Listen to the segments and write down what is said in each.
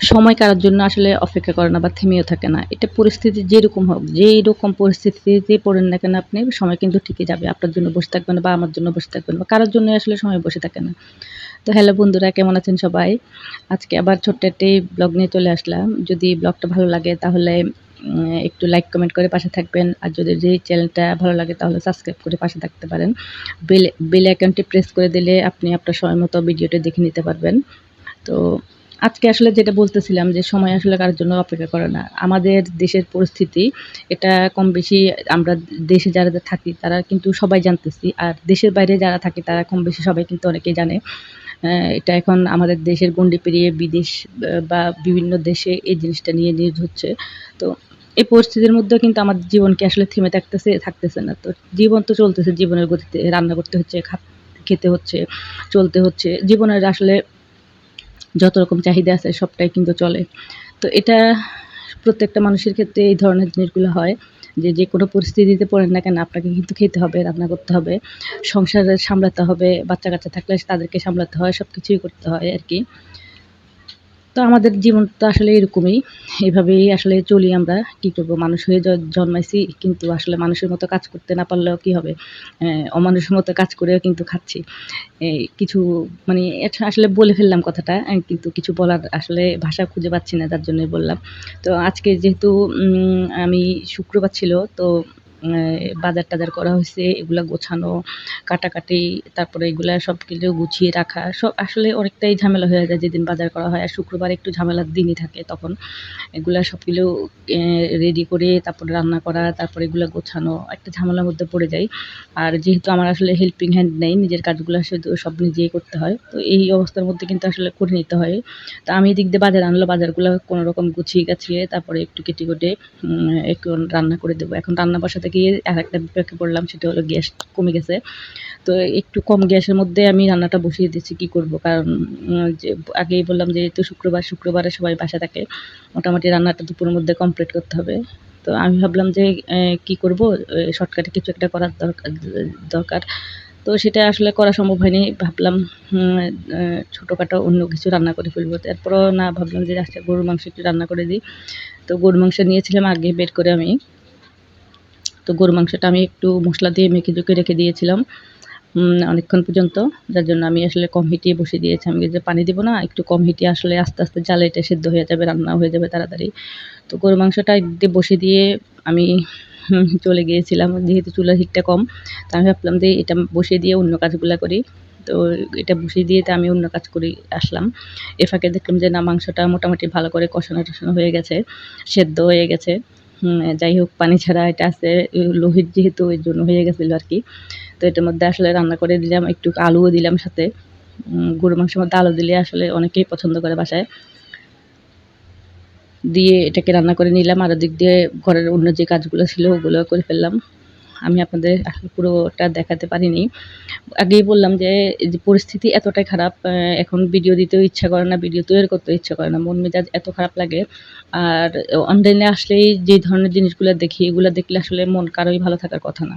সময় কারোর জন্য আসলে অপেক্ষা করে না বা থেমেও থাকে না। এটা পরিস্থিতি যেরকম হোক, যেই রকম পরিস্থিতিতে পড়েন না কেন আপনি, সময় কিন্তু ঠিকই যাবে। আপনার জন্য বসে থাকবেন বা আমার জন্য বসে থাকবেন বা কারোর জন্য আসলে সময় বসে থাকে না। তো হ্যালো বন্ধুরা, কেমন আছেন সবাই? আজকে আবার ছোট্ট একটি ব্লগ নিয়ে চলে আসলাম। যদি ব্লগটা ভালো লাগে তাহলে একটু লাইক, কমেন্ট করে পাশে থাকবেন। আর যদি যে চ্যানেলটা ভালো লাগে তাহলে সাবস্ক্রাইব করে পাশে থাকতে পারেন। বেল বেল আইকনটি প্রেস করে দিলে আপনি আপনার সময় মতো ভিডিওটা দেখে নিতে পারবেন। তো আজকে আসলে যেটা বলতেছিলাম যে সময় আসলে কারোর জন্য অপেক্ষা করে না। আমাদের দেশের পরিস্থিতি, এটা কম বেশি আমরা দেশে যারা থাকি তারা কিন্তু সবাই জানতেছি। আর দেশের বাইরে যারা থাকি তারা কম বেশি সবাই কিন্তু অনেকেই জানে। এটা এখন আমাদের দেশের গণ্ডি পেরিয়ে বিদেশ বা বিভিন্ন দেশে এই জিনিসটা নিয়ে নিউজ হচ্ছে। তো এই পরিস্থিতির মধ্যে কিন্তু আমাদের জীবনকে আসলে থেমে থাকতেছে থাকতেছে না। তো জীবন তো চলতেছে, জীবনের গতিতে রান্না করতে হচ্ছে খেতে হচ্ছে, চলতে হচ্ছে। জীবনের আসলে যত রকম চাহিদা আছে, সবটাই কিন্তু চলে। তো এটা প্রত্যেকটা মানুষের ক্ষেত্রে এই ধরনের জিনিসগুলো হয় যে যে কোনো পরিস্থিতিতে পড়েন না কেন, আপনাকে কিন্তু খেতে হবে, রান্না করতে হবে, সংসারে সামলাতে হবে, বাচ্চা কাচ্চা থাকলে তাদেরকে সামলাতে হয় সব কিছুই করতে হয় আর কি। তো আমাদের জীবন তো আসলে এরকমই। এভাবেই আসলে চলি আমরা। কি করব? মানুষ হয়ে জন্মাইছি, কিন্তু আসলে মানুষের মতো কাজ করতে না পারলেও কি হবে? অমানুষের মতো কাজ করেও কিন্তু খাচ্ছি। কিছু মানে আসলে বলে ফেললাম কথাটা কিন্তু কিছু বলার আসলে ভাষা খুঁজে পাচ্ছি না, তার জন্যই বললাম। তো আজকে যেহেতু আমি শুক্রবার ছিল, তো বাজার টাজার করা হয়েছে, এগুলা গোছানো, কাটাকাটি, তারপরে এগুলা সব কিছু গুছিয়ে রাখা, সব আসলে অনেকটাই ঝামেলা হয়ে যায় যেদিন বাজার করা হয়, আর শুক্রবার একটু ঝামেলার দিনই থাকে তখন। এগুলা সব কিছু রেডি করে তারপরে রান্না করা, তারপরে এগুলো গোছানো, একটা ঝামেলার মধ্যে পড়ে যাই। আর যেহেতু আমার আসলে হেল্পিং হ্যান্ড নেই, নিজের কাজগুলো শুধু সব নিজেই করতে হয়, তো এই অবস্থার মধ্যে কিন্তু আসলে করে নিতে হয়। তা আমি এদিক দিয়ে বাজার আনলো, বাজারগুলো কোনো রকম গুছিয়ে গাছিয়ে, তারপরে একটু কেটে কেটে একটু রান্না করে দেবো। এখন রান্না বসাতে গিয়ে আর একটা বিপাকে পড়লাম, সেটা হলো গ্যাস কমে গেছে। তো একটু কম গ্যাসের মধ্যে আমি রান্নাটা বসিয়ে দিচ্ছি কি করব? কারণ যে আগেই বললাম যে যেহেতু শুক্রবার, শুক্রবারে সবাই বাসা থাকে, মোটামুটি রান্নাটা দুপুরের মধ্যে কমপ্লিট করতে হবে। তো আমি ভাবলাম যে কি করব? শর্টকাটে কিছু একটা করার দরকার। তো সেটা আসলে করা সম্ভব হয়নি। ভাবলাম ছোটোখাটো অন্য কিছু রান্না করে ফেলব। তারপরও না ভাবলাম যে আজকে গরুর মাংস একটু রান্না করে দিই। তো গরুর মাংস নিয়েছিলাম আগে বের করে আমি। তো গরুর মাংসটা আমি একটু মশলা দিয়ে মেখে জুকে রেখে দিয়েছিলাম অনেকক্ষণ পর্যন্ত। যার জন্য আমি আসলে কম হিটিয়ে বসিয়ে দিয়েছি। আমি যে পানি দিব না, একটু কম হিটে আসলে আস্তে আস্তে জালে এটা সেদ্ধ হয়ে যাবে, রান্না হয়ে যাবে তাড়াতাড়ি। তো গরু মাংসটা বসিয়ে দিয়ে আমি চলে গিয়েছিলাম। যেহেতু চুলার হিটটা কম, তো আমি ভাবলাম যে এটা বসিয়ে দিয়ে অন্য কাজগুলো করি। তো এটা বসিয়ে দিয়ে তো আমি অন্য কাজ করে আসলাম। এ ফাঁকে দেখলাম যে না, মাংসটা মোটামুটি ভালো করে কষানো টষানো হয়ে গেছে, সেদ্ধ হয়ে গেছে। যাই হোক, পানি ছাড়া এটা আছে। লোহিত যেহেতু ওই জন্য হয়ে গেছিল আর কি। তো এটার মধ্যে আসলে রান্না করে দিলাম, একটু আলুও দিলাম সাথে। গরু মাংসের মধ্যে আলু দিলে আসলে অনেকেই পছন্দ করে বাসায়। দিয়ে এটাকে রান্না করে নিলাম। আর দিক দিয়ে ঘরের অন্য যে কাজগুলো ছিল, ওগুলো করে ফেললাম। আমি আপনাদের আসলে পুরোটা দেখাতে পারিনি। আগেই বললাম যে পরিস্থিতি এতটাই খারাপ এখন ভিডিও দিতেও ইচ্ছা করে না, ভিডিও তৈরি করতে ইচ্ছা করে না, মন মেজাজ এত খারাপ লাগে। আর, অনলাইনে আসলেই যে ধরনের জিনিসগুলো দেখি, এগুলো দেখলে আসলে মন কারোই ভালো থাকার কথা না।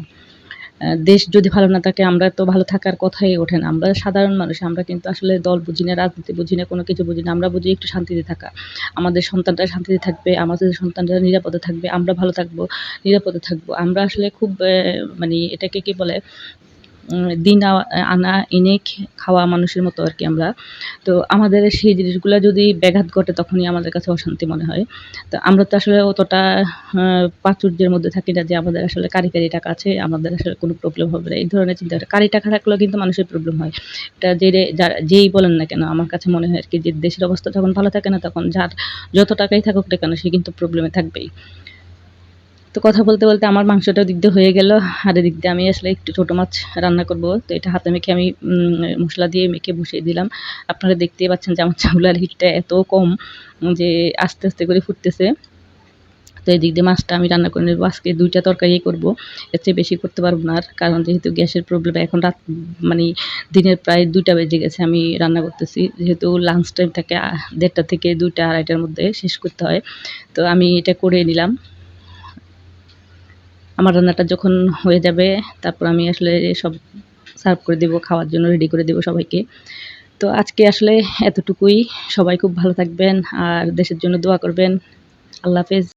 দেশ যদি ভালো না থাকে, আমরা তো ভালো থাকার কথাই ওঠে না। আমরা সাধারণ মানুষ, আমরা কিন্তু আসলে দল বুঝি না, রাজনীতি বুঝি না, কোনো কিছু বুঝি না, আমরা বুঝি একটু শান্তিতে থাকা। আমাদের সন্তানরা শান্তিতে থাকবে, আমাদের সন্তানরা নিরাপদে থাকবে, আমরা ভালো থাকব, নিরাপদে থাকব। আমরা আসলে খুব মানে এটাকে কি বলে দিন, আনা, এনে খাওয়া মানুষের মতো আর কি আমরা। তো আমাদের সেই জিনিসগুলো যদি ব্যাঘাত ঘটে তখনই আমাদের কাছে অশান্তি মনে হয়। তো আমরা তো আসলে অতটা প্রাচুর্যের মধ্যে থাকি না যে আমাদের আসলে কারি কারি টাকা আছে, আমাদের আসলে কোনো প্রবলেম হবে না। এই ধরনের চিন্তা করে কারি টাকা থাকলেও কিন্তু মানুষের প্রবলেম হয়। এটা যে যেই বলেন না কেন, আমার কাছে মনে হয় আর কি যে দেশের অবস্থা যখন ভালো থাকে না তখন যার যত টাকাই থাকুক না কেন, সে কিন্তু প্রবলেমে থাকবেই। তো কথা বলতে বলতে আমার মাংসটা দিক দিয়ে হয়ে গেল। আর এদিক দিয়ে আমি আসলে একটু ছোটো মাছ রান্না করব। তো এটা হাতে মেখে আমি মশলা দিয়ে মেখে বসিয়ে দিলাম। আপনারা দেখতেই পাচ্ছেন যে আমার চাউলার হিটটা এত কম যে আস্তে আস্তে করে ফুটতেছে। তো এদিক দিয়ে মাছটা আমি রান্না করে নেব। আজকে দুইটা তরকারি করব। এর চেয়ে বেশি করতে পারব না আর। কারণ যেহেতু গ্যাসের প্রবলেম, এখন রাত মানে দিনের প্রায় দুইটা বেজে গেছে আমি রান্না করতেছি। যেহেতু লাঞ্চ টাইম থাকে দেড়টা থেকে দুইটা, আড়াইটার মধ্যে শেষ করতে হয়। তো আমি এটা করে নিলাম। আমার রান্নাটা যখন হয়ে যাবে, তারপর আমি আসলে সব সার্ভ করে দেবো, খাওয়ার জন্য রেডি করে দেবো সবাইকে। তো আজকে আসলে এতটুকুই। সবাই খুব ভালো থাকবেন আর দেশের জন্য দোয়া করবেন। আল্লাহ হাফেজ।